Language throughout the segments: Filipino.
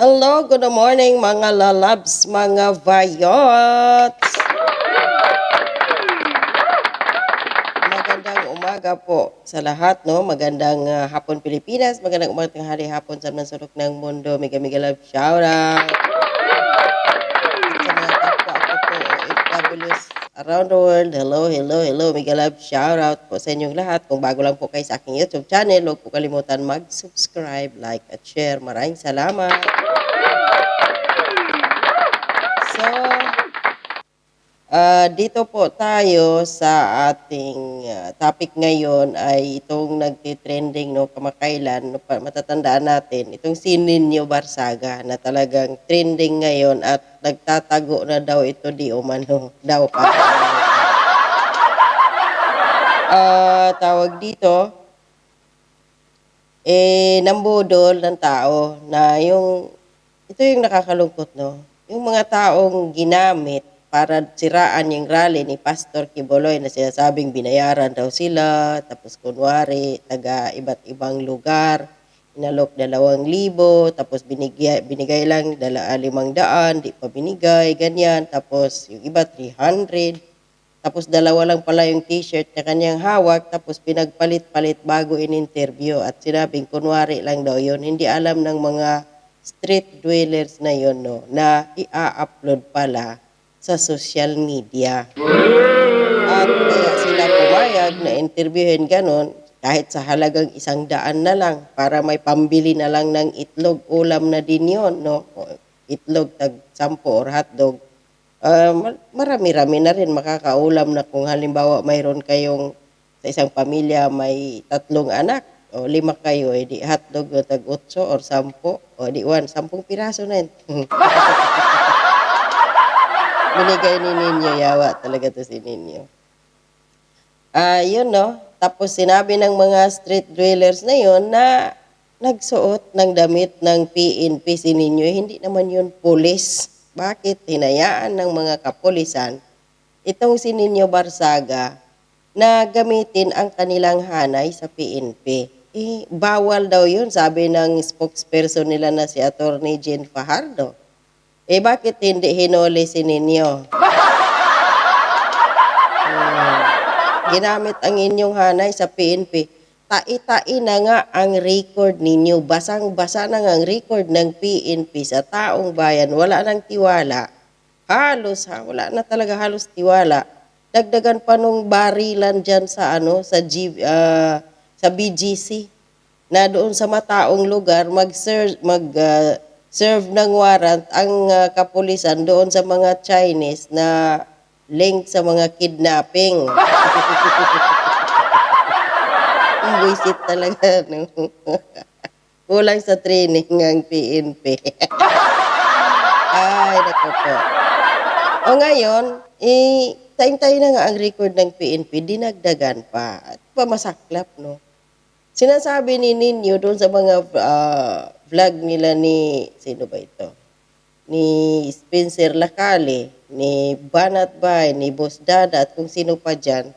Hello, good morning mga lalabs, mga vayots! Magandang umaga po sa lahat, no? Magandang ah, hapon Pilipinas, magandang umaga tanghali hapon sa mansurok ng mundo. Mega mega love shoutout! At sa mga kapwa ko po, OFWs around the world, hello, hello, hello, mega love shoutout po sa inyong lahat. Kung bago lang po kayo sa aking YouTube channel, huwag po kalimutan mag-subscribe, like, at share. Maraming salamat! So, ah, dito po tayo sa ating ah, topic ngayon ay itong nagtitrending no kamakailan no, matatandaan natin itong si Nino Barsaga na talagang trending ngayon at nagtatago na daw ito di umano daw pa. Ah, tawag dito eh nambudol ng tao na yung ito yung nakakalungkot no yung mga taong ginamit para siraan yung rally ni Pastor Kiboloy na sinasabing binayaran daw sila tapos kunwari taga iba't ibang lugar inalok dalawang libo tapos binigay, binigay lang dala, ah, limang daan di pa binigay ganyan tapos yung iba 300 tapos dalawa lang pala yung t-shirt na kanyang hawak, tapos pinagpalit-palit bago in-interview at sinabing kunwari lang daw yun. Hindi alam ng mga street dwellers na yun, no, na i-upload pala sa social media. At kaya sila pumayag na interviewin ganon, kahit sa halagang isang daan na lang, para may pambili na lang ng itlog, ulam na din yun, no? Itlog, tag sampo or hotdog. Ma- marami-rami na rin makakaulam na kung halimbawa mayroon kayong sa isang pamilya may tatlong anak o lima kayo, edi hotdog o tag otso or sampo, o di one, sampung piraso na yun. Binigay ni Ninyo, yawa talaga to si Ninyo. Ah, yun no. Tapos sinabi ng mga street dwellers na yun na nagsuot ng damit ng PNP si Ninyo. Hindi naman yun pulis. Bakit hinayaan ng mga kapulisan itong si Ninyo Barsaga na gamitin ang kanilang hanay sa PNP? Eh, bawal daw yun, sabi ng spokesperson nila na si Attorney Jane Fajardo. Eh, bakit hindi hinuli si Ninyo? ginamit ang inyong hanay sa PNP, tai-tai na nga ang record ninyo. Basang-basa na nga ang record ng PNP sa taong bayan. Wala nang tiwala. Halos, ha, wala na talaga halos tiwala. Dagdagan pa nung barilan dyan sa ano sa G, ah, sa BGC na doon sa mataong lugar mag-serve mag ah, serve ng warrant ang ah, kapulisan doon sa mga Chinese na link sa mga kidnapping. Ang Buisit talaga. No? Kulang sa training ng PNP. Ay, naku. O ngayon, eh, tayo na nga ang record ng PNP, dinagdagan pa. At pamasaklap, no? Sinasabi ni Ninyo doon sa mga ah, vlog nila ni, sino ba ito? Ni Spencer Lacale, ni Banat Bay, ni Boss Dada, at kung sino pa dyan,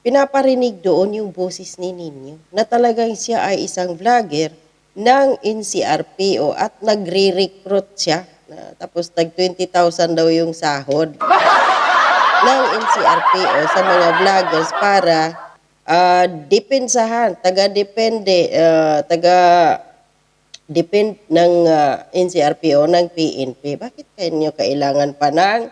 pinaparinig doon yung boses ni Ninyo na talagang siya ay isang vlogger ng NCRPO at nagre-recruit siya. Na, tapos tag 20,000 daw yung sahod ng NCRPO sa mga vloggers para ah, depensahan, taga-depende, ah, taga depend ng ah, NCRPO ng PNP. Bakit kayo kailangan pa ng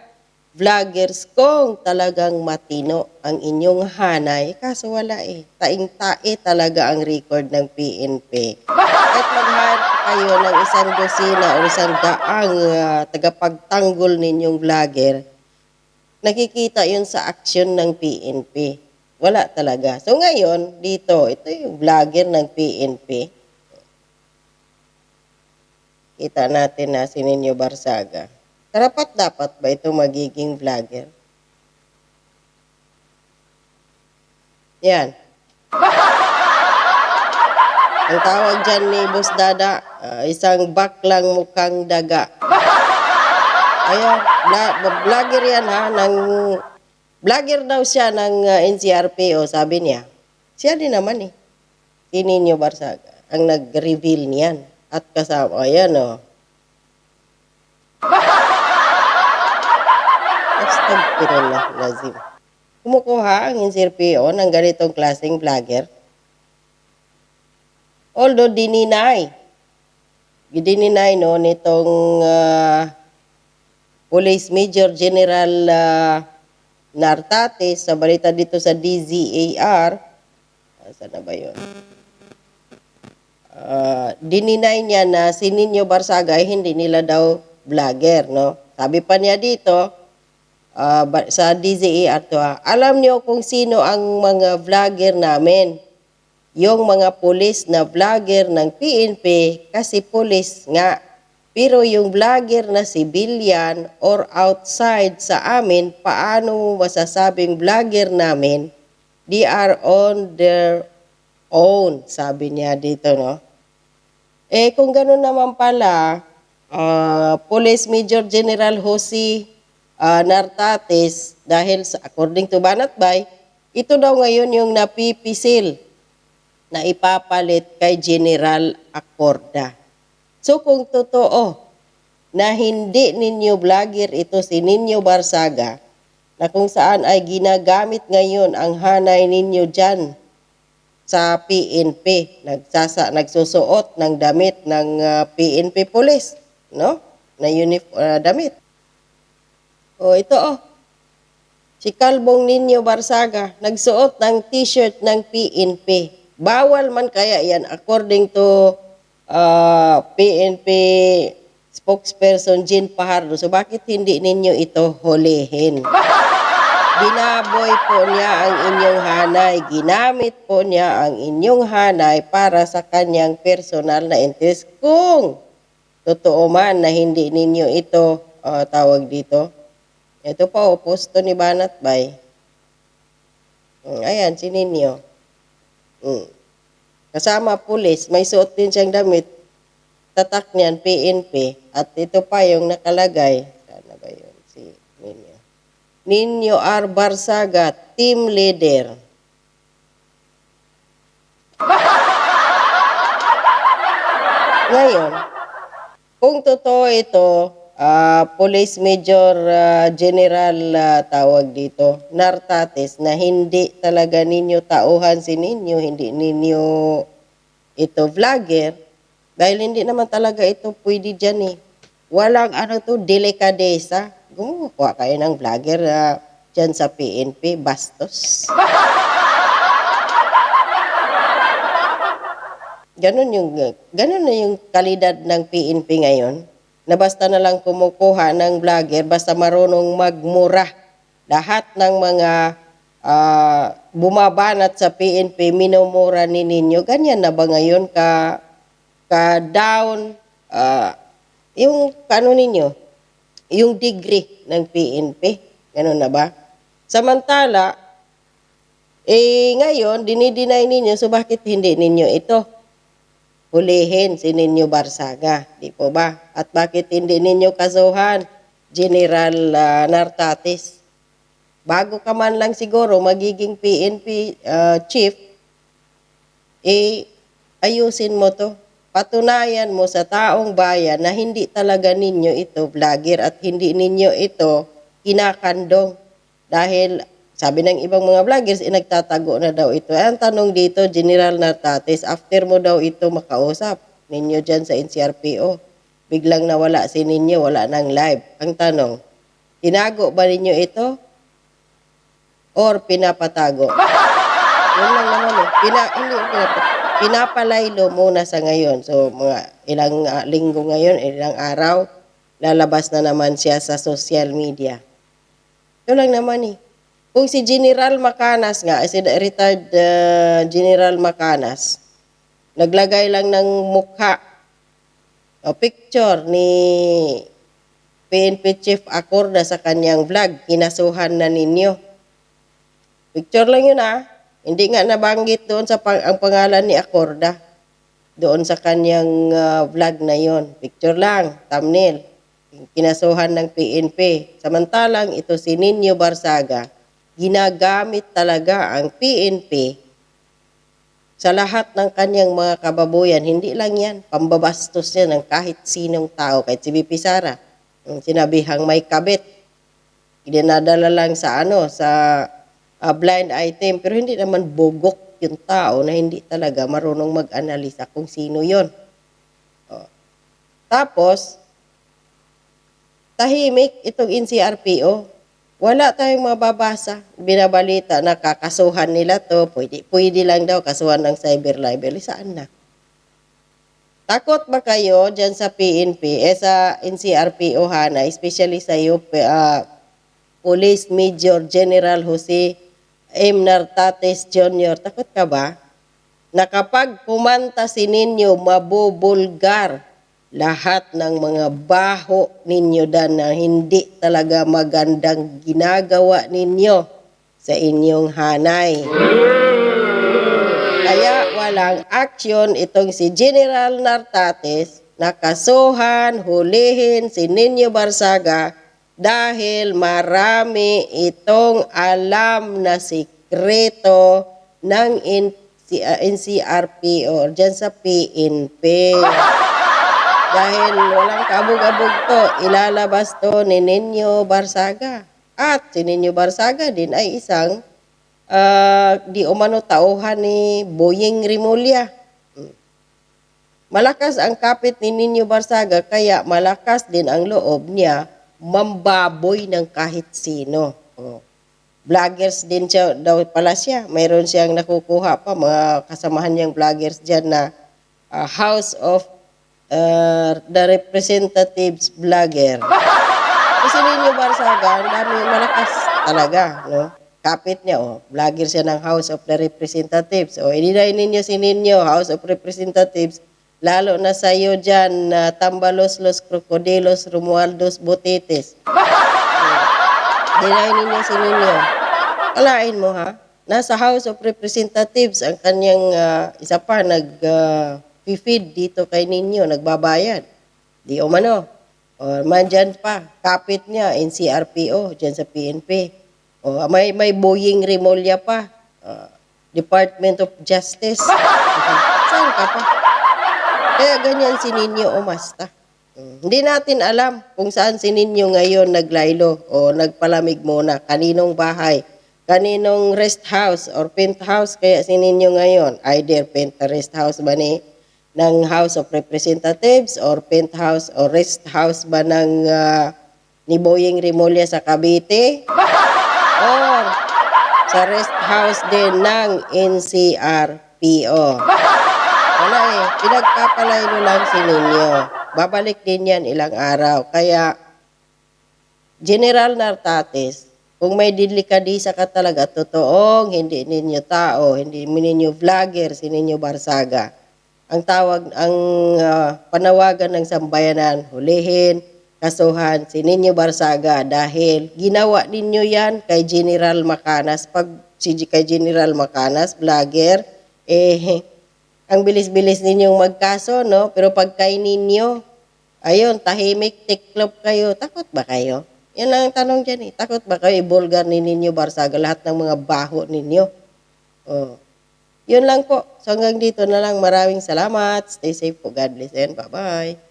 vloggers kung talagang matino ang inyong hanay? Kaso wala eh. Taing-tae talaga ang record ng PNP. Kahit mag-hire kayo ng isang dosina o isang daang ah, tagapagtanggol ninyong vlogger, nakikita yun sa action ng PNP. Wala talaga. So ngayon, dito, ito yung vlogger ng PNP. Kita natin na si Ninyo Barsaga. Karapat dapat ba ito magiging vlogger? Yan. Ang tawag dyan ni Boss Dada, ah, isang baklang mukhang daga. Bla- vlogger yan ha, ng, vlogger daw siya ng ah, NCRPO, sabi niya. Siya din naman eh. Si Ninyo Barsaga, ang nag-reveal niyan. At kasama, ayan o. Oh. Astagfirullah lazim. Kumukuha ang insirpiyo ng ganitong klaseng vlogger. Although dininay. Dininay no nitong uh, Police Major General uh, Nartate sa balita dito sa DZAR. Saan na ba yun? Ah, dininay niya na si Nino Barsaga ay hindi nila daw vlogger, no? Sabi pa niya dito, ba- sa DZAR to, ah, alam niyo kung sino ang mga vlogger namin. Yung mga pulis na vlogger ng PNP kasi pulis nga. Pero yung vlogger na civilian or outside sa amin, paano masasabing vlogger namin? They are on their own, sabi niya dito, no? Eh, kung gano'n naman pala, ah, Police Major General Jose ah, Nartates, dahil sa, according to Banatbay, ito daw ngayon yung napipisil na ipapalit kay General Acorda. So kung totoo na hindi ninyo vlogger ito si Ninyo Barsaga, na kung saan ay ginagamit ngayon ang hanay ninyo dyan sa PNP. Nagsasa, nagsusuot ng damit ng ah, PNP police, no? Na uniform, damit. O ito oh. Si Kalbong Ninyo Barsaga, nagsuot ng t-shirt ng PNP. Bawal man kaya yan according to ah, PNP spokesperson Jean Pajardo. So bakit hindi ninyo ito hulihin? Binaboy po niya ang inyong hanay. Ginamit po niya ang inyong hanay para sa kanyang personal na interest. Kung totoo man na hindi ninyo ito ah, tawag dito. Ito pa, oh, posto ni Banat Bay. Mm, Ayan, si Ninyo. Mm. Kasama pulis, may suot din siyang damit. Tatak niyan, PNP. At ito pa yung nakalagay. Sana ba yun? Si Ninyo. Ninyo R. Barsaga, team leader. Ngayon, kung totoo ito, ah, Police Major ah, General ah, tawag dito, Nartates, na hindi talaga ninyo tauhan si ninyo, hindi ninyo ito vlogger, dahil hindi naman talaga ito pwede dyan eh. Walang ano to, delikadesa. Gumukuha kayo ng vlogger ah, dyan sa PNP, bastos. Ganon yung ganon na yung kalidad ng PNP ngayon. Na basta na lang kumukuha ng vlogger basta marunong magmura. Lahat ng mga ah, bumabanat sa PNP minumura ni ninyo. Ganyan na ba ngayon ka ka down ah, yung ano ninyo? Yung degree ng PNP. Ganon na ba? Samantala, eh ngayon, dinideny ninyo, so bakit hindi ninyo ito? hulihin si Ninyo Barsaga, di po ba? At bakit hindi ninyo kasuhan General ah, Nartates? Bago ka man lang siguro magiging PNP ah, chief, eh ayusin mo to. Patunayan mo sa taong bayan na hindi talaga ninyo ito vlogger at hindi ninyo ito kinakandong. Dahil sabi ng ibang mga vloggers, eh, nagtatago na daw ito. Eh, ang tanong dito, General Nartates, after mo daw ito makausap ninyo dyan sa NCRPO, biglang nawala si ninyo, wala nang live. Ang tanong, tinago ba ninyo ito? Or pinapatago? Yun lang naman eh. Pina, hindi, pinapa, pinapalaylo muna sa ngayon. So, mga ilang ah, linggo ngayon, ilang araw, lalabas na naman siya sa social media. Yun lang naman eh. Kung si General Macanas nga, si retired uh, General Macanas, naglagay lang ng mukha o picture ni PNP Chief Acorda sa kanyang vlog, kinasuhan na ninyo. Picture lang yun ah. Hindi nga nabanggit doon sa pang, ang pangalan ni Acorda. Doon sa kanyang ah, vlog na yon. Picture lang, thumbnail. Kinasuhan ng PNP. Samantalang ito si Ninyo Barsaga, ginagamit talaga ang PNP sa lahat ng kanyang mga kababuyan. Hindi lang yan, pambabastos yan ng kahit sinong tao, kahit si BP Sara. Sinabihang may kabit, dinadala lang sa ano, sa ah, blind item. Pero hindi naman bugok yung tao na hindi talaga marunong mag-analisa kung sino yon. Oh. Tapos, tahimik itong NCRPO. Wala tayong mababasa. Binabalita na kakasuhan nila to. Pwede, pwede lang daw kasuhan ng cyber libel. Saan na? Takot ba kayo dyan sa PNP, eh sa NCRPO Hana, especially sa iyo, ah, Police Major General Jose M. Nartates Jr., takot ka ba? Na kapag kumanta si ninyo, mabubulgar lahat ng mga baho ninyo dan na hindi talaga magandang ginagawa ninyo sa inyong hanay. Kaya walang action itong si General Nartates na kasuhan, hulihin si Nino Barsaga dahil marami itong alam na sikreto ng NC- ah, NCRP or dyan sa PNP. Dahil walang kabog-abog to, ilalabas to ni Nino Barsaga. At si Nino Barsaga din ay isang ah, di umano tauhan ni Boying Rimulya. Malakas ang kapit ni Nino Barsaga kaya malakas din ang loob niya mambaboy ng kahit sino. Oh. Vloggers din siya, daw pala siya. Mayroon siyang nakukuha pa mga kasamahan niyang vloggers dyan na ah, House of uh, the Representatives Vlogger. Kasi Nino Barsaga, ang dami malakas talaga, no? Kapit niya, oh, vlogger siya ng House of the Representatives. O, oh, ininay ninyo si Ninyo, House of Representatives, lalo na sa iyo dyan, na Tambalos, Los Crocodilos, Romualdos, Botetes. Dinay ninyo si Ninyo. Kalain mo, ha? Nasa House of Representatives, ang kanyang ah, isa pa, nag feed dito kay Ninyo, nagbabayad. Di umano. O, mandyan pa, kapit niya, NCRPO, dyan sa PNP. O, may, may Boying Rimolya pa, ah, Department of Justice. Saan ka pa? Kaya ganyan si Ninyo umasta. Mm, Hindi natin alam kung saan si Ninyo ngayon naglaylo o nagpalamig muna. Kaninong bahay, kaninong rest house or penthouse kaya si Ninyo ngayon. Either penta rest house ba ni ng House of Representatives or penthouse or rest house ba ng ah, ni Boying Rimulya sa Cavite or sa rest house din ng NCRPO. Wala eh. Pinagpapalaylo lang si Ninyo. Babalik din yan ilang araw. Kaya, General Nartates, kung may delikadisa ka talaga, totoong hindi ninyo tao, hindi ninyo vlogger, si ninyo Barsaga. Ang tawag, ang ah, panawagan ng sambayanan, hulihin, kasuhan, si ninyo Barsaga dahil ginawa ninyo yan kay General Macanas. Pag si kay General Macanas, vlogger, eh, ang bilis-bilis ninyong magkaso, no? Pero pag kay ninyo, ayun, tahimik, tiklop kayo, takot ba kayo? Yan ang tanong dyan eh. Takot ba kayo ibulgar ni ninyo Barsaga lahat ng mga baho ninyo? Oh. Yun lang po. So hanggang dito na lang. Maraming salamat. Stay safe po. God bless and bye-bye.